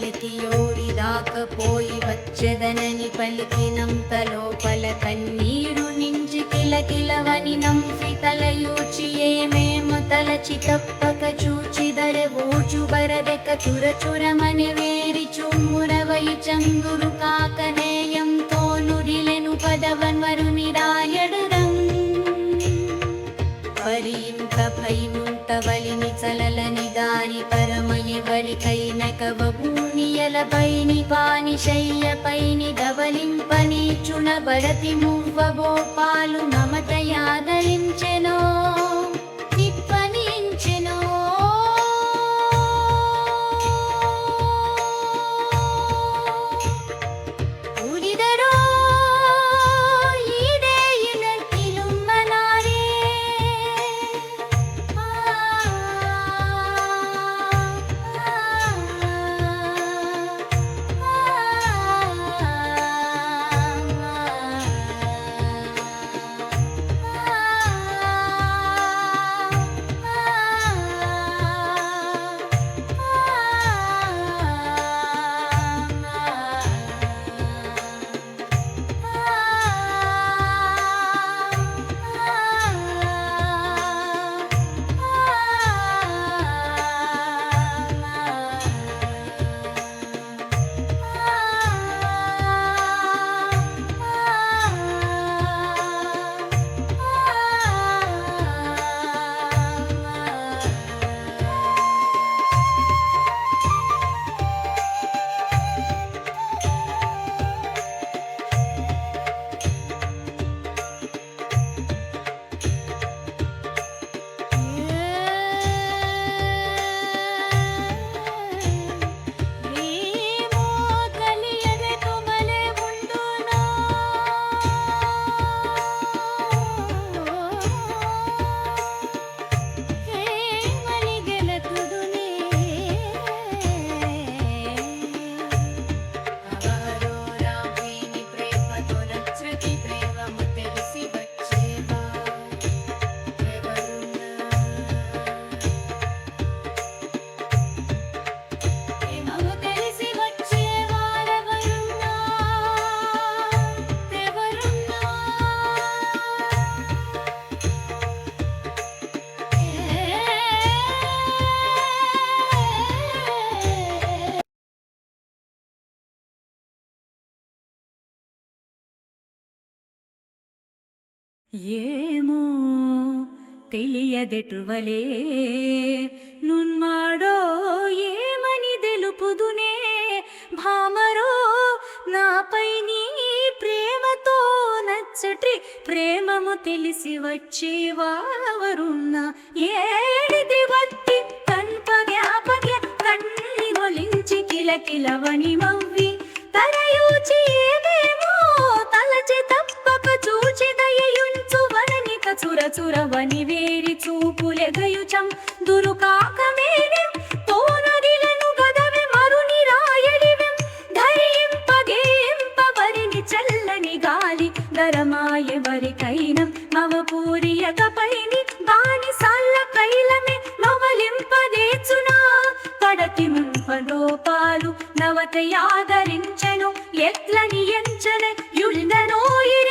పలికియోడి దాకపోయి వచ్చెదనని పలికినంత లోపల కన్నీరు నించి కిలకిలవని నంపి తలయూచి ఏమేమో తలచి తప్పక చూచిదర ఊచు బరదెక చురచురమని వేరి చుమ్మురవై చంగురు కాకనేయం తోనురిలెను పదవన్వరు నిరాయడరం. పరింత భయముంత వలిని చలలని ఎవరికైన కవభూనియల పైని పాని శయ్య పైని దవలింపని చుణ బడతి పాలు మమత యాదరించెనో ఏమో తెలియదెటువలే. నున్మాడో ఏమని తెలుపుదునే. భామరో నాపై నీ ప్రేమతో నచ్చటి ప్రేమము తెలిసి వచ్చేవారున్న ఏడిది వత్తి కన్పగ్యాపగ్య కన్ని గొలించి కిలకిలవని మవ్వి వరనిక చుర చురవని వేరి చూపులెగయుచం. దురుకాక మేనే తోనరిలను గదవె మరుని రాయడివెం ధరింపగేంపవరిని చల్లని గాలి గరమాయెవరికైనం మవపూరియక పైని బాని సాల్ల కైలమే నవలింపదేచునా పడతి ముంపలోపాలు నవత యాదరించెను ఎట్లని ఎంచన యుళ్ళనోయిరి